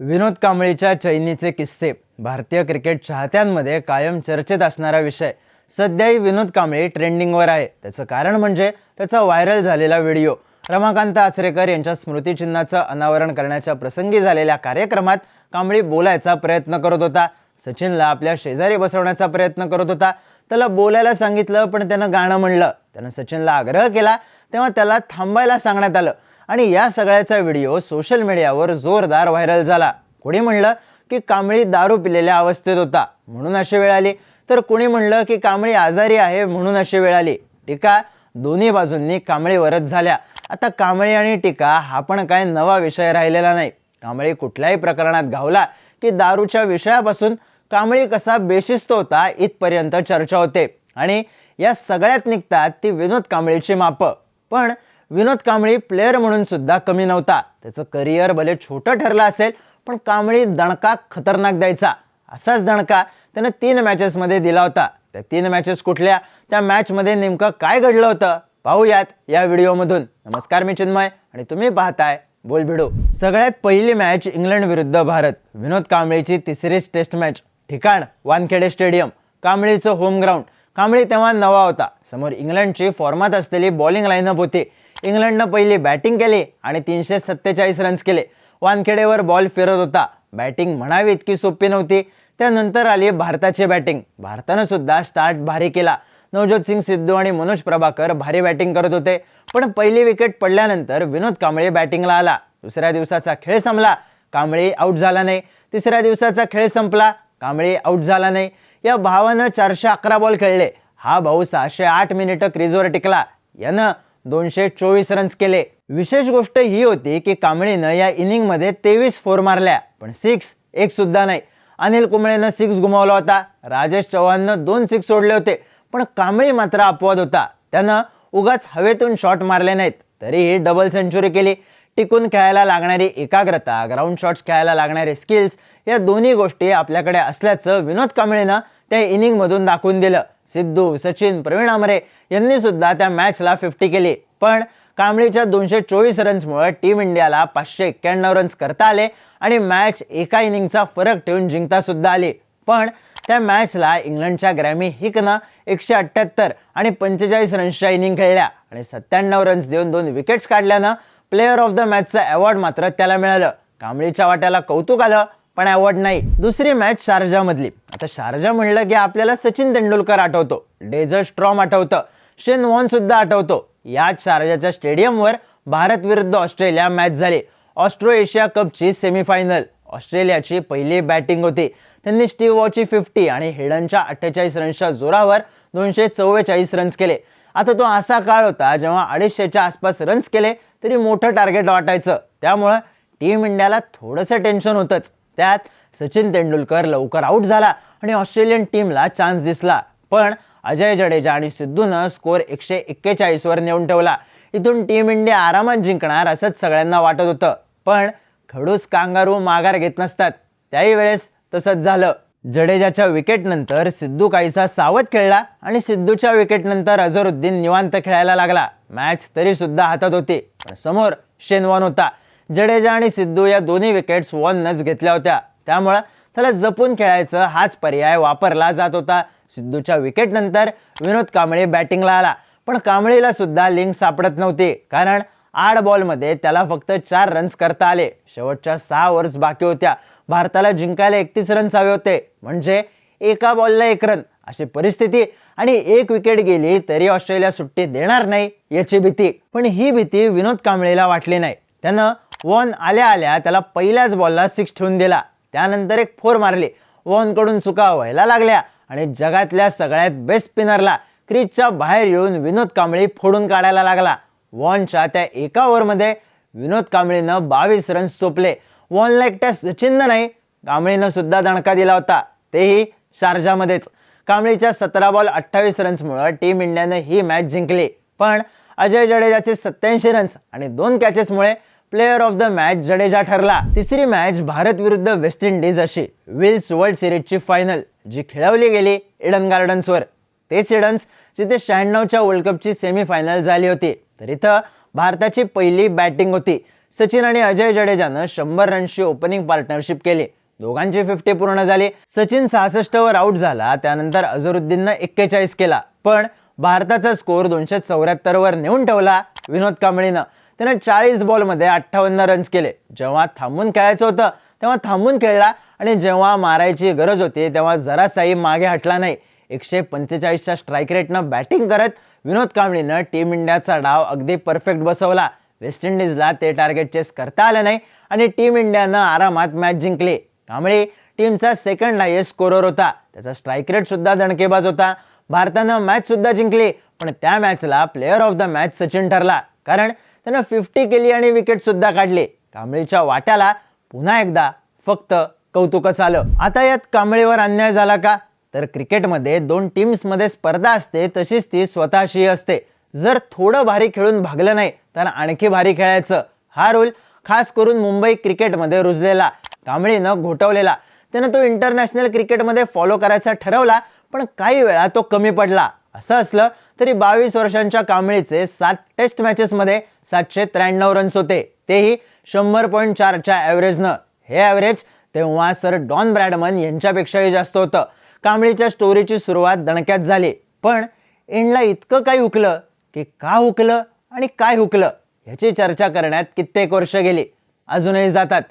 विनोद कांबळीच्या चैनीचे किस्से. भारतीय क्रिकेट चाहत्यांमध्ये कायम चर्चेत असणारा विषय. सध्याही विनोद कांबळे ट्रेंडिंगवर आहे. त्याचं कारण म्हणजे त्याचा व्हायरल झालेला व्हिडिओ. रमाकांत आचरेकर यांच्या स्मृतिचिन्हाचं अनावरण करण्याच्या प्रसंगी झालेल्या कार्यक्रमात कांबळी बोलायचा प्रयत्न करत होता. सचिनला आपल्या शेजारी बसवण्याचा प्रयत्न करत होता. त्याला बोलायला सांगितलं पण त्यानं गाणं म्हणलं. त्यानं सचिनला आग्रह केला तेव्हा त्याला थांबायला सांगण्यात आलं. आणि या सगळ्याचा व्हिडिओ सोशल मीडियावर जोरदार व्हायरल झाला. कोणी म्हणलं की कांबळी दारू पिलेल्या अवस्थेत होता म्हणून अशी वेळ आली. तर कोणी म्हणलं की कांबळी आजारी आहे म्हणून अशी वेळ आली. टीका दोन्ही बाजूंनी कांबळीवरच झाल्या. आता कांबळी आणि टीका हा पण काय नवा विषय राहिलेला नाही. कांबळी कुठल्याही प्रकरणात गावला की दारूच्या विषयापासून कांबळी कसा बेशिस्त होता इथपर्यंत चर्चा होते. आणि या सगळ्यात निघतात ती विनोद कांबळीची मापं. पण विनोद कांबळी प्लेअर म्हणून सुद्धा कमी नव्हता. त्याचं करिअर भले छोटं ठरलं असेल पण कांबळी दणका खतरनाक द्यायचा. असाच दणका त्यानं तीन मॅचेसमध्ये दिला होता. त्या तीन मॅचेस कुठल्या? त्या मॅचमध्ये नेमकं काय घडलं होतं? पाहूयात या व्हिडिओमधून. नमस्कार मी चिन्मय आणि तुम्ही पाहताय बोल भिडो सगळ्यात पहिली मॅच इंग्लंड विरुद्ध भारत. विनोद कांबळेची तिसरीच टेस्ट मॅच ठिकाण वानखेडे स्टेडियम कांबळीचं होम ग्राउंड कांबळी तेव्हा नवा होता. समोर इंग्लंडची फॉर्मात असलेली बॉलिंग लाईनअप होती. इंग्लंडनं पहिली बॅटिंग केली आणि तीनशे सत्तेचाळीस रन्स केले. वानखेडेवर बॉल फिरत होता. बॅटिंग म्हणावी इतकी सोपी नव्हती. त्यानंतर आली भारताची बॅटिंग. भारतानं सुद्धा स्टार्ट भारी केला. नवज्योत सिंग सिद्धू आणि मनोज प्रभाकर भारी बॅटिंग करत होते. पण पहिली विकेट पडल्यानंतर विनोद कांबळे बॅटिंगला आला. दुसऱ्या दिवसाचा खेळ संपला. कांबळे आऊट झाला नाही. तिसऱ्या दिवसाचा खेळ संपला. कांबळे आऊट झाला नाही. या भावानं चारशे अकरा बॉल खेळले. हा भाऊ सहाशे आठ मिनिटं क्रीजवर टिकला. यानं दोनशे चोवीस रन्स केले. विशेष गोष्ट ही होती की कांबळीनं या इनिंगमध्ये तेवीस फोर मारल्या पण सिक्स एक सुद्धा नाही. अनिल कुंबळेनं सिक्स गुमावला होता. राजेश चव्हाणनं दोन सिक्स सोडले होते. पण कांबळी मात्र अपवाद होता. त्यानं उगाच हवेतून शॉट मारले नाहीत. तरीही डबल सेंचुरी केली. टिकून खेळायला लागणारी एकाग्रता ग्राउंड शॉट्स खेळायला लागणारे स्किल्स या दोन्ही गोष्टी आपल्याकडे असल्याचं विनोद कांबळेनं त्या इनिंगमधून दाखवून दिलं. सिद्धू सचिन प्रवीण आमरे यांनी सुद्धा त्या मॅचला फिफ्टी केली. पण कांबळीच्या दोनशे चोवीस रन्समुळे टीम इंडियाला पाचशे एक्क्याण्णव रन्स करता आले आणि मॅच एका इनिंगचा फरक ठेवून जिंकता सुद्धा आली. पण त्या मॅचला इंग्लंडच्या ग्रॅमी हिकनं एकशे अठ्ठ्याहत्तर आणि पंचेचाळीस रन्सच्या इनिंग खेळल्या आणि सत्त्याण्णव रन्स देऊन दोन विकेट्स काढल्यानं प्लेअर ऑफ द मॅचचं अवॉर्ड मात्र त्याला मिळालं. कांबळीच्या वाट्याला कौतुक आलं पण अवॉर्ड नाही. दुसरी मॅच शारजामधली. आता शारजा म्हणलं की आपल्याला सचिन तेंडुलकर आठवतो. डेझर स्ट्रॉम आठवतं. शेन वॉन सुद्धा आठवतो. याच शारजाच्या स्टेडियमवर भारत विरुद्ध ऑस्ट्रेलिया मॅच झाली. ऑस्ट्रो एशिया कपची सेमीफायनल ऑस्ट्रेलियाची पहिली बॅटिंग होती. त्यांनी स्टीव वॉची फिफ्टी आणि हेडनच्या अठ्ठेचाळीस रन्सच्या जोरावर दोनशे चव्वेचाळीस रन्स केले. आता तो असा काळ होता जेव्हा अडीचशेच्या आसपास रन्स केले तरी मोठं टार्गेट वाटायचं. त्यामुळं टीम इंडियाला थोडंसं टेन्शन होतंच. त्यात सचिन तेंडुलकर लवकर आऊट झाला आणि ऑस्ट्रेलियन टीमला चान्स दिसला. पण अजय जडेजा आणि सिद्धूनं स्कोअर एकशे एक्केचाळीसवर नेऊन ठेवला. इथून टीम इंडिया आरामात जिंकणार असंच सगळ्यांना वाटत होतं. पण खडूस कांगारू माघार घेत नसतात. त्याही वेळेस तसंच झालं. जडेजाच्या विकेटनंतर सिद्धू काहीसा सावध खेळला आणि सिद्धूच्या विकेटनंतर अझरुद्दीन निवांत खेळायला लागला. मॅच तरी सुद्धा हातात होती. पण समोर शेनवॉन होता. जडेजा आणि सिद्धू या दोन्ही विकेट्स वॉननच घेतल्या होत्या. त्यामुळं त्याला जपून खेळायचं हाच पर्याय वापरला जात होता. सिद्धूच्या विकेटनंतर विनोद कांबळे बॅटिंगला आला. पण कांबळेला सुद्धा लिंक सापडत नव्हती. कारण आठ बॉलमध्ये त्याला फक्त चार रन्स करता आले. शेवटच्या सहा ओव्हर्स बाकी होत्या. भारताला जिंकायला एकतीस रन्स हवे होते. म्हणजे एका बॉलला एक रन अशी परिस्थिती. आणि एक विकेट गेली तरी ऑस्ट्रेलिया सुट्टी देणार नाही याची भीती. पण ही भीती विनोद कांबळेला वाटली नाही. त्यानं वॉन आल्या आल्या त्याला पहिल्याच बॉलला सिक्स ठेवून दिला. त्यानंतर एक फोर मारली. वॉनकडून चुका व्हायला लागल्या आणि जगातल्या सगळ्यात बेस्ट स्पिनरला क्रीजच्या बाहेर येऊन विनोद कांबळी फोडून काढायला लागला. वॉनच्या त्या एका ओव्हरमध्ये विनोद कांबळीनं बावीस रन्स चोपले वॉनला एकट्या सचिननं नाही. कांबळीनं सुद्धा दणका दिला होता. तेही शारजामध्येच. कांबळीच्या सतरा बॉल अठ्ठावीस रन्समुळं टीम इंडियानं ही मॅच जिंकली. पण अजय जडेजाचे सत्याऐंशी रन्स आणि दोन कॅचेसमुळे player of the match Jadeja ठरला. तिसरी मॅच भारत विरुद्ध वेस्ट इंडिज अशी. विल्स वर्ल्ड सिरीजची फायनल जी खेळवली गेली इडन गार्डन्सवर तेच इडन्स जिथे शहाण्णवच्या वर्ल्ड कपची सेमीफायनल झाली होती. तर इथं भारताची पहिली बॅटिंग होती. सचिन आणि अजय जडेजानं शंभर रनची ओपनिंग पार्टनरशिप केली. दोघांची फिफ्टी पूर्ण झाली. सचिन सहासष्ट वर आउट झाला. त्यानंतर अझरुद्दीननं एक्केचाळीस केला. पण भारताचा स्कोअर दोनशे चौऱ्याहत्तर वर नेऊन ठेवला विनोद कांबळीनं. त्यानं चाळीस बॉलमध्ये अठ्ठावन्न रन्स केले. जेव्हा थांबून खेळायचं होतं तेव्हा थांबून खेळला आणि जेव्हा मारायची गरज होती तेव्हा जरासाही मागे हटला नाही. एकशे पंचेचाळीसच्या स्ट्राईक रेटनं बॅटिंग करत विनोद कांबळीनं टीम इंडियाचा डाव अगदी परफेक्ट बसवला. वेस्ट इंडिजला ते टार्गेट चेस करता आलं नाही आणि टीम इंडियानं आरामात मॅच जिंकली. कांबळे टीमचा सेकंड हायेस्ट स्कोरर होता. त्याचा स्ट्राईक रेट सुद्धा दणकेबाज होता. भारतानं मॅच सुद्धा जिंकली पण त्या मॅचला player of the match Sachin ठरला. कारण त्यानं फिफ्टी केली आणि विकेटसुद्धा काढले काढली. कांबळीच्या वाट्याला पुन्हा एकदा फक्त कौतुकच आलं. आता यात कांबळीवर अन्याय झाला का? तर क्रिकेटमध्ये दोन टीम्समध्ये स्पर्धा असते तशीच ती स्वतःशी असते. जर थोडं भारी खेळून भागलं नाही तर आणखी भारी खेळायचं. हा रूल खास करून मुंबई क्रिकेटमध्ये रुजलेला कांबळीनं घोटवलेला. त्यानं तो इंटरनॅशनल क्रिकेटमध्ये फॉलो करायचा ठरवला पण काही वेळा तो कमी पडला. असं असलं तरी बावीस वर्षांच्या कांबळीचे सात टेस्ट मॅचेसमध्ये सातशे त्र्याण्णव रन्स होते. तेही शंभर पॉईंट चारच्या ॲव्हरेजनं हे ॲव्हरेज तेव्हा सर डॉन ब्रॅडमन यांच्यापेक्षाही जास्त होतं. कांबळीच्या स्टोरीची सुरुवात दणक्यात झाली. पण इंडला इतकं काही हुकलं की का हुकलं आणि काय हुकलं ह्याची चर्चा करण्यात कित्येक वर्ष गेली. अजूनही जातात.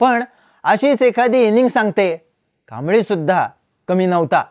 पण अशीच एखादी इनिंग सांगते. कांबळी सुद्धा कमी नव्हता.